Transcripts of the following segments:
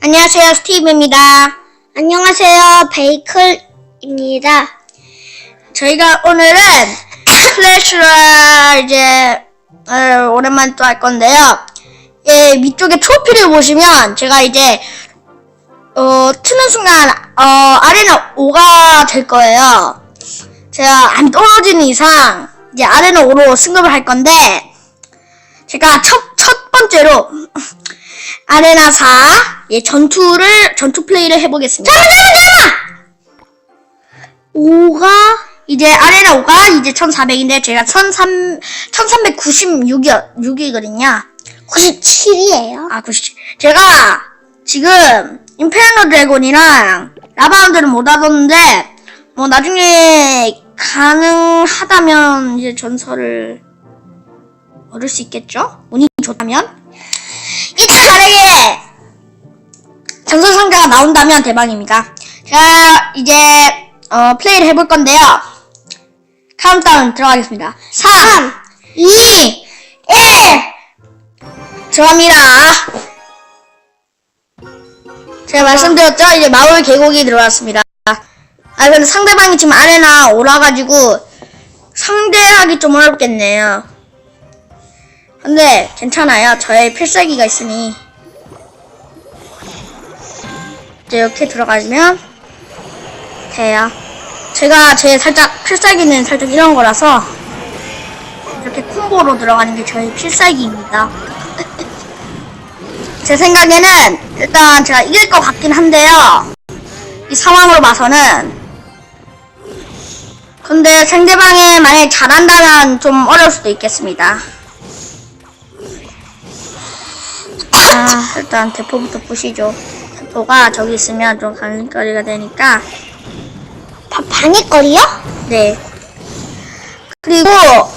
안녕하세요, 스티브입니다. 안녕하세요, 베이클입니다. 저희가 오늘은 클래시라 이제 어, 오랜만에 또 할 건데요. 예, 위쪽에 트로피를 보시면 제가 이제 어, 트는 순간 어, 아레나 5가 될 거예요. 제가 안 떨어지는 이상 이제 아레나 5로 승급을 할 건데 제가 첫, 첫 번째로 아레나 4 예, 전투를 전투 플레이를 해보겠습니다. 잠깐 잠깐 5가 이제 아레나 5가 이제 1400인데 제가 13 1396이요 6이거든요. 97이에요. 아, 97. 제가 지금 인페르노 드래곤이랑 라바운드는 못 하던데 뭐 나중에 가능하다면 이제 전설을 얻을 수 있겠죠? 운이 좋다면. 이차 만약에 전설 상자가 나온다면 대박입니다. 자, 이제 어, 플레이를 해볼 건데요. 카운트다운 들어가겠습니다. 3, 2, 1! 들어갑니다. 제가 말씀드렸죠? 이제 마을 계곡이 들어왔습니다. 아, 근데 상대방이 지금 아레나 오라가지고 상대하기 좀 어렵겠네요. 근데 괜찮아요. 저의 필살기가 있으니. 이제 이렇게 들어가면 돼요. 제가 제 살짝 필살기는 살짝 이런 거라서 이렇게 콤보로 들어가는 게 저의 필살기입니다. 제 생각에는 일단 제가 이길 것 같긴 한데요. 이 상황으로 봐서는. 근데 상대방이 만약에 잘한다면 좀 어려울 수도 있겠습니다. 아, 일단 대포부터 부시죠. 대포가 저기 있으면 좀 간거리가 되니까. 바, 바니거리요? 네. 그리고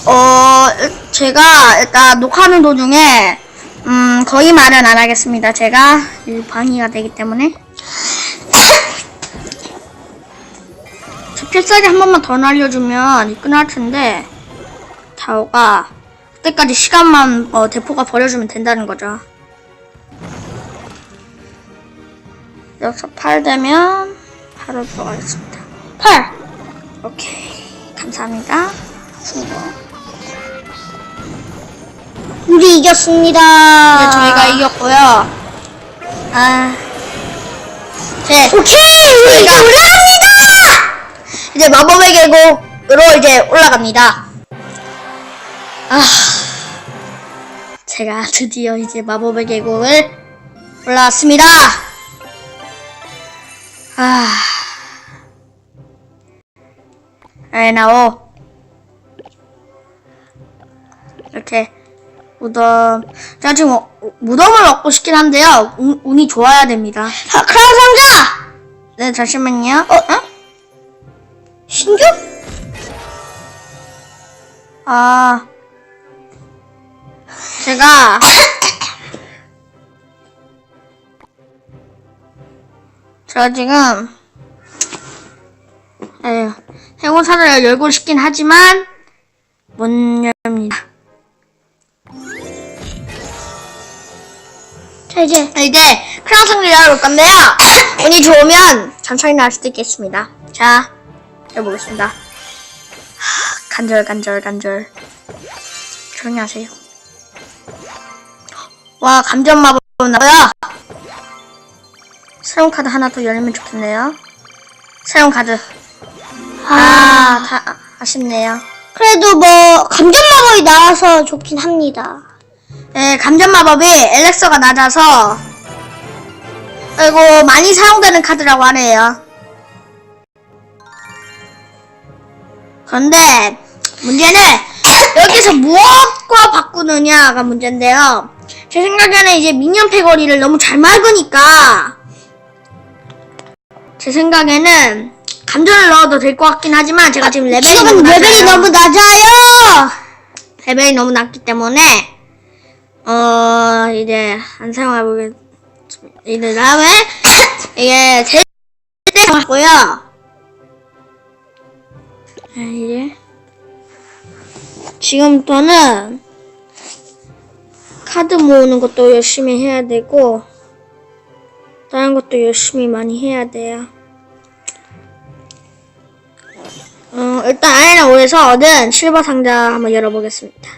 어 제가 일단 녹화하는 도중에 음 거의 말은 안 하겠습니다. 제가 이 방해가 되기 때문에 저 필살기 한 번만 더 날려주면 끝날 텐데 다오가 그때까지 시간만 어, 대포가 버려주면 된다는 거죠. 여기서 8 되면 바로 들어가겠습니다. 8! 오케이. 감사합니다. 수고. 우리 이겼습니다. 네, 저희가 이겼고요. 아. 네. 오케이! 우리 저희가- 올라갑니다! 이제 마법의 계곡으로 이제 올라갑니다. 아. 제가 드디어 이제 마법의 계곡을 올라왔습니다. 아. 아레나오. 이렇게 무덤. 제가 지금 어- 무덤을 얻고 싶긴 한데요. 운, 운이 좋아야 됩니다. 아, 크라운 상자! 네, 잠시만요. 어? 어? 신규? 아, 제가 제가 지금 에휴, 행운사를 열고 싶긴 하지만 못 열립니다. 자, 이제. 이제 크라운 상자를 열을 건데요. 운이 좋으면 천천히 나올 수도 있겠습니다. 자, 해보겠습니다. 하, 간절, 간절, 간절. 조용히 하세요. 와, 감전 마법 나고요. 새로운 카드 하나 더 열리면 좋겠네요. 새로운 카드. 아, 다 아, 아쉽네요. 그래도 뭐, 감전 마법이 나와서 좋긴 합니다. 네, 감전 마법이 엘렉서가 낮아서 그리고 많이 사용되는 카드라고 하네요. 그런데 문제는 여기서 무엇과 바꾸느냐가 문제인데요. 제 생각에는 이제 미니언 패거리를 너무 잘 막으니까 제 생각에는 감전을 넣어도 될 것 같긴 하지만 제가 지금 레벨이 지금 너무 레벨이 낮아요. 너무 낮아요! 레벨이 너무 낮기 때문에 어 이제 안 사용해 보겠습니다. 이제 다음에 이게 제일 사용하고요. 이제 지금부터는 카드 모으는 것도 열심히 해야 되고 다른 것도 열심히 많이 해야 돼요. 일단 아레나 5에서 얻은 실버 상자 한번 열어보겠습니다.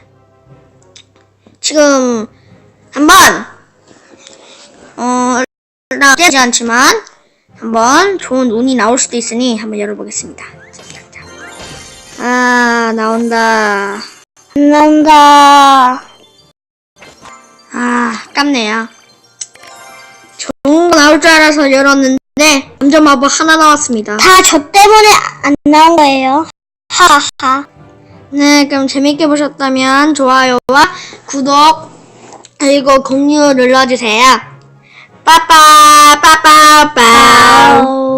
지금 한번 어 일단 깨지 않지만 한번 좋은 운이 나올 수도 있으니 한번 열어보겠습니다. 아 나온다. 안 나온다. 아 깝네요. 좋은 거 나올 줄 알아서 열었는데 감전 마법 하나 나왔습니다. 다 저 때문에 안 나온 거예요. 하하. 네, 그럼 재밌게 보셨다면 좋아요와 구독 그리고 공유 눌러주세요. 빠빠 빠빠빠.